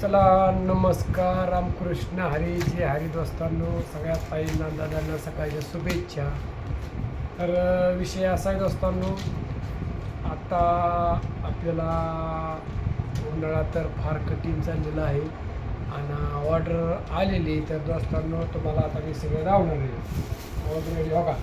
चला नमस्कार रामकृष्ण हरी जे हरी दोस्तांनो सगळ्या ताईंना दादांना सकाळच्या शुभेच्छा. तर विषय असा आहे दोस्तांनो आता आपल्याला उन्हाळा तर फार कठीण चाललेला आहे आणि ऑर्डर आलेली तर दोस्तांनो तुम्हाला आता मी सगळं रावणार आहे. ऑर्डर हो का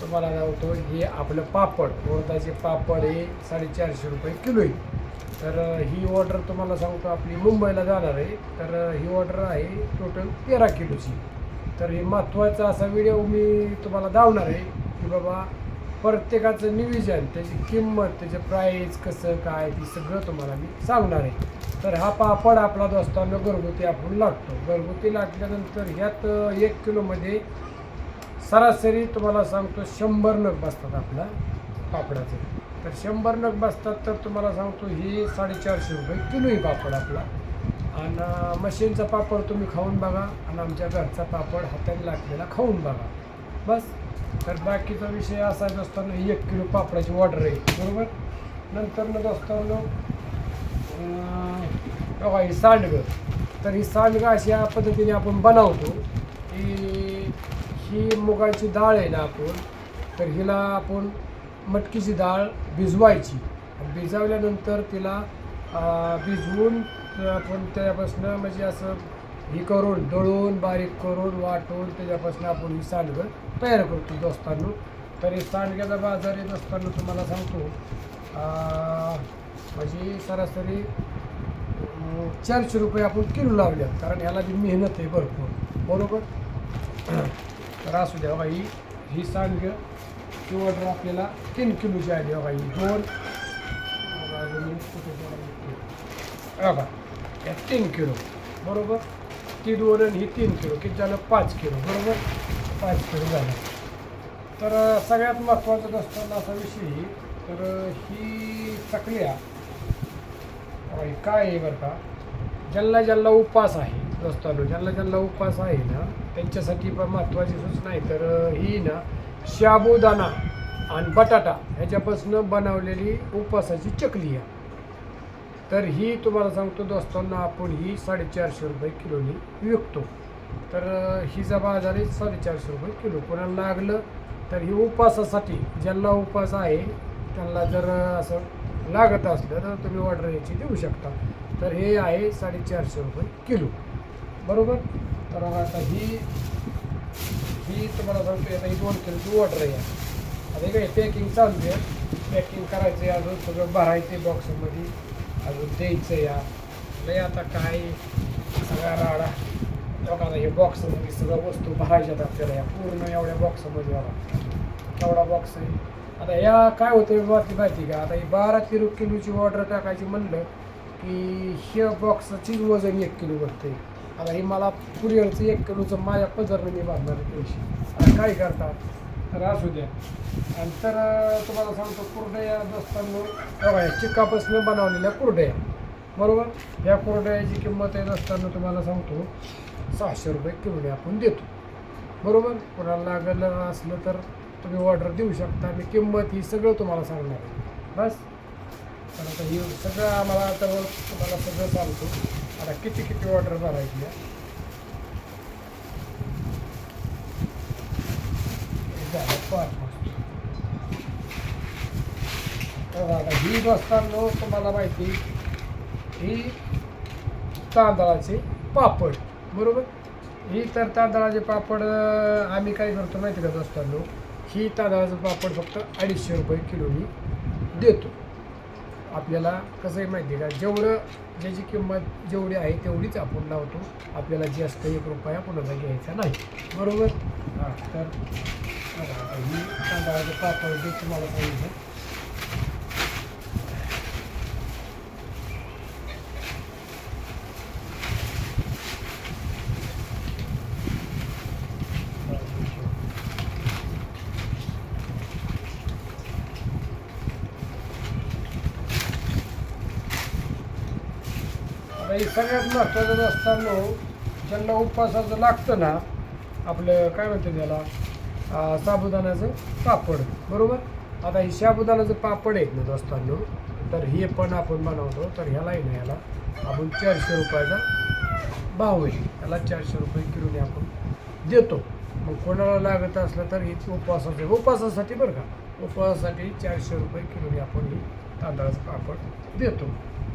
तुम्हाला लावतो हे आपलं पापड उडदाचे पापड हे साडेचारशे रुपये किलो आहे. तर ही ऑर्डर तुम्हाला सांगतो आपली मुंबईला जाणार आहे. तर ही ऑर्डर आहे टोटल तेरा किलोची. तर हे महत्त्वाचा असा व्हिडिओ मी तुम्हाला दावणार आहे की बाबा प्रत्येकाचं निविजन त्याची किंमत त्याचं प्राईस कसं काय ती सगळं तुम्हाला मी सांगणार आहे. तर हा पापड आपला दोस्तांना घरगुती आपण लागतो घरगुती लागल्यानंतर ह्यात एक किलोमध्ये सरासरी तुम्हाला सांगतो शंभर नग बसतात आपला पापडाचे. तर शंभर नग बसतात तर तुम्हाला सांगतो ही साडेचारशे रुपये किलो पापड आपला. आणि मशीनचा पापड तुम्ही खाऊन बघा आणि आमच्या घरचा पापड हाताने लागलेला खाऊन बघा. बस. तर बाकीचा विषय असा असताना ही एक किलो पापडाची ऑर्डर आहे बरोबर? नंतर न असताना बघा ही सांडगं. तर ही सांडगं अशा पद्धतीने आपण बनवतो. की ही मुगाची डाळ आहे ना आपण तर हिला आपण मटकीची डाळ भिजवायची. भिजवल्यानंतर तिला भिजवून आपण त्याच्यापासून म्हणजे असं हे करून दळून बारीक करून वाटून त्याच्यापासून आपण ही सांडगं तयार करतो दोस्तांनो. तर हे सांडग्याचा बाजार येत असताना तुम्हाला सांगतो. म्हणजे सरासरी चारशे रुपये आपण किलो लावल्या कारण ह्याला बी मेहनत आहे भरपूर. बरोबर? तर असू द्या बाई ही ही सांडगं ही ऑर्डर आपल्याला तीन किलोची आली बघा ही दोन बघा, या तीन किलो. बरोबर? ती दोन आणि ही तीन किलो. किती झालं पाच किलो. बरोबर? पाच किलो झालं. तर सगळ्यात महत्त्वाचं असताना असा विषय तर ही चकल्या काय आहे बरं का? ज्यांना ज्यांना उपास आहे दोस्तानो ज्यांना ज्यांना उपास आहे ना त्यांच्यासाठी पण महत्त्वाची सूचना आहे. तर ही ना शाबुदाना आणि बटाटा ह्याच्यापासून बनवलेली उपवासाची चकली आहे. तर ही तुम्हाला सांगतो दोस्तांना आपण ही साडेचारशे रुपये किलोनी विकतो. तर हिचा बाजार आहे साडेचारशे रुपये किलो. कोणाला लागलं तर ही उपवासासाठी ज्यांना उपवास आहे त्यांना जर असं लागत असलं तर तुम्ही ऑर्डर याची देऊ शकता. तर हे आहे साडेचारशे रुपये किलो. बरोबर? तर आता ही ही तुम्हाला सांगतो आता ही दोन किलोची ऑर्डर आहे आता हे काय पॅकिंग चालू आहे पॅकिंग करायचं आहे अजून सगळं भरायचं आहे बॉक्समध्ये अजून द्यायचं या लय आता काय सगळा राडा लोकांना हे बॉक्समध्ये सगळं वस्तू भरायच्यात आपल्याला या पूर्ण एवढ्या बॉक्समध्ये बघा एवढा बॉक्स आहे आता या काय होतं माहिती माहिती का आता ही बारा किलो किलोची ऑर्डर टाकायची म्हणलं की हे बॉक्सचीच वजन एक किलो बघते आता ही मला कुरिअरचं एक किलोचं माझ्या पदरनं बांधणार आहे पैसे. आता काय करतात? तर असू द्या. आणि तर तुम्हाला सांगतो कुरडया दोस्तांनो बघा चिक्कापासून बनवलेल्या कुरडया. बरोबर? या कुरडयाची किंमत आहे असताना तुम्हाला सांगतो सहाशे रुपये किलोने आपण देतो. बरोबर? कोणाला लागलं असलं तर तुम्ही ऑर्डर देऊ शकता. आणि किंमत ही सगळं तुम्हाला सांगणार बस? तर आता ही सगळं आम्हाला आता तुम्हाला सगळं सांगतो. आता किती किती ऑर्डर भरायची झालं पाच तर आता ही दोस्तांनो तुम्हाला माहिती ही तांदळाचे पापड बरोबर? ही तर तांदळाचे पापड आम्ही काय करतो माहिती का दोस्तांनो ही तांदळाचं पापड फक्त अडीचशे रुपये किलोनी देतो. आपल्याला कसं आहे माहिती आहे का? जेवढं ज्याची किंमत जेवढी आहे तेवढीच आपण लावतो. आपल्याला जास्त एक रुपया कोणाला घ्यायचा नाही. बरोबर? हां तर ही तांदळाचं पापड जे तुम्हाला सांगितलं आणि सगळ्यात महत्त्वाचं असताना हो, ज्यांना उपवासाचं लागतं ना आपलं काय म्हणते त्याला साबुदाण्याचं पापड बरोबर? आता हे साबुदाण्याचं पापड आहेत ना दोस्तांनो तर हे पण आपण बनवतो तर ह्यालाही ना ह्याला आपण चारशे रुपयाचा भाव आहे. त्याला चारशे रुपये किलोने आपण देतो. मग कोणाला लागत असलं तर हे उपवासासाठी उपवासासाठी बरं का उपवासासाठी चारशे रुपये किलोने आपण ही म्हणजे तांदळाचं पापड देतो.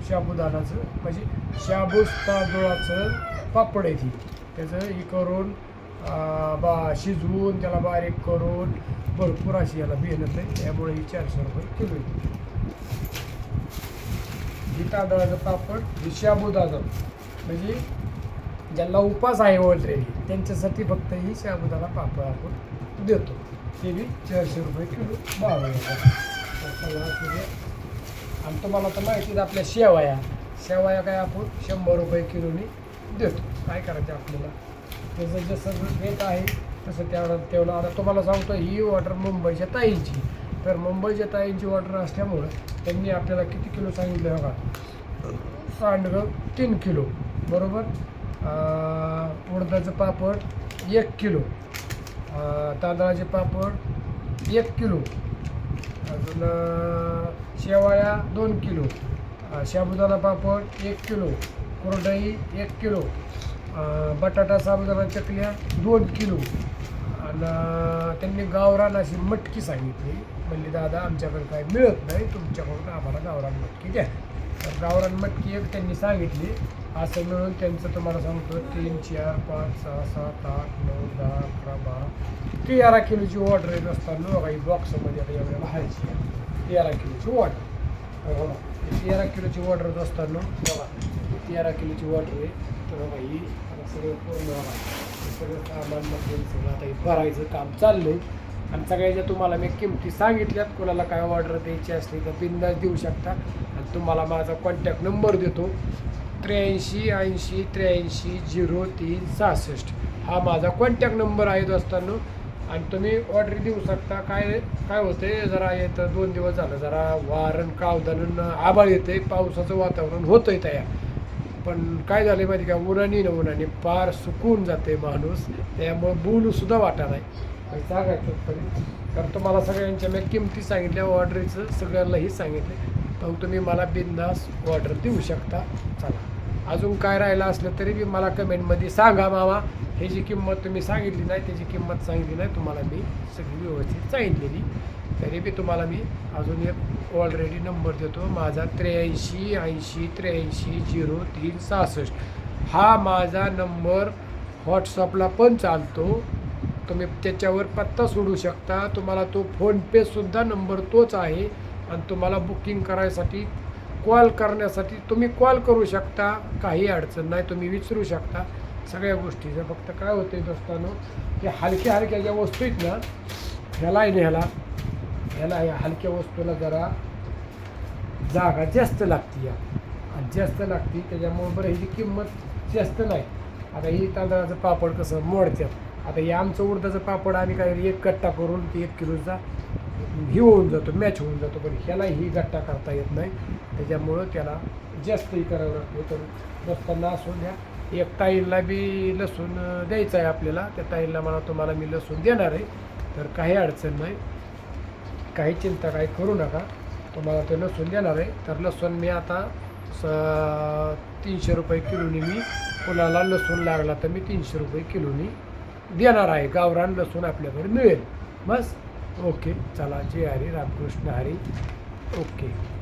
शाबुदानाचं म्हणजे शाबूस तांदूळाचं पापड आहे ती. त्याचं हे करून बा शिजवून त्याला बारीक करून भरपूर अशी याला मेहनत आहे. त्यामुळे ही चारशे रुपये किलो येते ही तांदळाचं पापड ही शाबुदाना म्हणजे ज्यांना उपास आहे ऑलरेडी त्यांच्यासाठी फक्त ही शाबुदाना पापड आपण देतो. ते बी चारशे रुपये किलो भाव आणि तुम्हाला तर माहितीच आपल्या शेवया. शेवया काय आपण शंभर रुपये किलोनी देतो. काय करायचं आपल्याला? त्याचं जसं रेट आहे तसं त्यावेळेला तेवढं. आता तुम्हाला सांगतो ही ऑर्डर मुंबईच्या ताईंची. तर मुंबईच्या ताईंची ऑर्डर असल्यामुळं त्यांनी आपल्याला किती किलो सांगितलं बघा? सांडगं तीन किलो. बरोबर? उडदाचं पापड एक किलो. तांदळाचे पापड एक किलो. अजून शेवाळ्या दोन किलो. अं, साबुदाणा पापड एक किलो. कुरडई एक किलो. बटाटा साबुदाणा चकल्या दोन किलो. आणि त्यांनी गावरान अशी मटकी सांगितली. म्हणले दादा आमच्याकडे काय मिळत नाही. तुमच्याकडून आम्हाला गावरान मटकी द्या. तर गावरान मटकी एक त्यांनी सांगितली. असं मिळून त्यांचं तुम्हाला सांगतो तीन चार पाच सहा सात आठ नऊ दहा अकरा बारा तेरा किलोची ऑर्डर येत असताना काही बॉक्समध्ये आता एवढ्या बाहेरची तेरा किलोची ऑर्डर हो तेरा किलोची ऑर्डर येत असताना बघा तेरा किलोची ऑर्डर आहे. तर बघा ही आता सगळं पूर्ण हे सगळं सामान मटेरियल सगळं आता हे भरायचं काम चाललं आहे आणि सगळ्याच्या तुम्हाला मी किमती सांगितल्यात कोणाला काय ऑर्डर द्यायची असली तर बिंदास देऊ शकता. आणि तुम्हाला माझा कॉन्टॅक्ट नंबर देतो. त्र्याऐंशी ऐंशी त्र्याऐंशी झिरो तीन सहासष्ट. हा माझा कॉन्टॅक्ट नंबर आहे दोस्तांनो. आणि तुम्ही ऑर्डर देऊ शकता. काय काय होते जरा येतं दोन दिवस झालं जरा वारण कावदान आबाळ येते पावसाचं वातावरण होतं आहे तयार पण काय झालं माहिती का? उन्हाने न उन्हाने फार सुकून जाते माणूस. त्यामुळं बोलूसुद्धा वाटा नाही. म्हणजे पैसा सांगायचं कारण तुम्हाला सगळ्यांच्या मी किमती सांगितल्या ऑर्डरीचं सगळ्यांनाही सांगितले. तर तुम्ही मला बिंदास ऑर्डर देऊ शकता. चला. अजून काय राहिलं असलं तरी बी मला कमेंटमध्ये सांगा मामा. हे जी किंमत तुम्ही सांगितली नाही त्याची किंमत सांगितली नाही तुम्हाला मी सगळी व्यवस्थित सांगितलेली. तरी बी तुम्हाला मी अजून एक ऑलरेडी नंबर देतो. माझा त्र्याऐंशी ऐंशी त्र्याऐंशी झिरो तीन सहासष्ट. हा माझा नंबर व्हॉट्सअपला पण चालतो. तुम्ही त्याच्यावर पत्ता सोडू शकता. तुम्हाला तो फोनपेसुद्धा नंबर तोच आहे. आणि तुम्हाला बुकिंग करायसाठी कॉल करण्यासाठी तुम्ही कॉल करू शकता. काही अडचण नाही तुम्ही विचारू शकता. सगळ्या गोष्टीचं फक्त काय होते दोस्तानो हे हलक्या हलक्या ज्या वस्तू आहेत ना ह्याला आहे ना ह्याला ह्याला या हलक्या वस्तूला जरा जागा जास्त लागते या. आणि जास्त लागते त्याच्यामुळे बरं ह्याची किंमत जास्त नाही. आता ही तांदळाचं पापड कसं मोडत्यात. आता हे आमचं उडदाचं पापड आम्ही काय एक गट्टा करून ते एक किलोचा ही होऊन जातो मॅच होऊन जातो पण ह्याला ही गट्टा करता येत नाही. त्याच्यामुळं त्याला जास्तही करावं लागतं. तर नसताना असून द्या. एक ताईला बी लसूण द्यायचं आहे आपल्याला. त्या ताईला मला तुम्हाला मी लसूण देणार आहे. तर काही अडचण नाही. काही चिंता काही करू नका. तुम्हाला ते लसूण देणार आहे. तर लसूण मी आता स तीनशे रुपये किलोनी मी कोणाला लसूण लागला तर मी तीनशे रुपये किलोनी देणार आहे. गावरान लसूण आपल्याकडे मिळेल. बस? ओके. चला. जय हरी. रामकृष्ण हरी. ओके.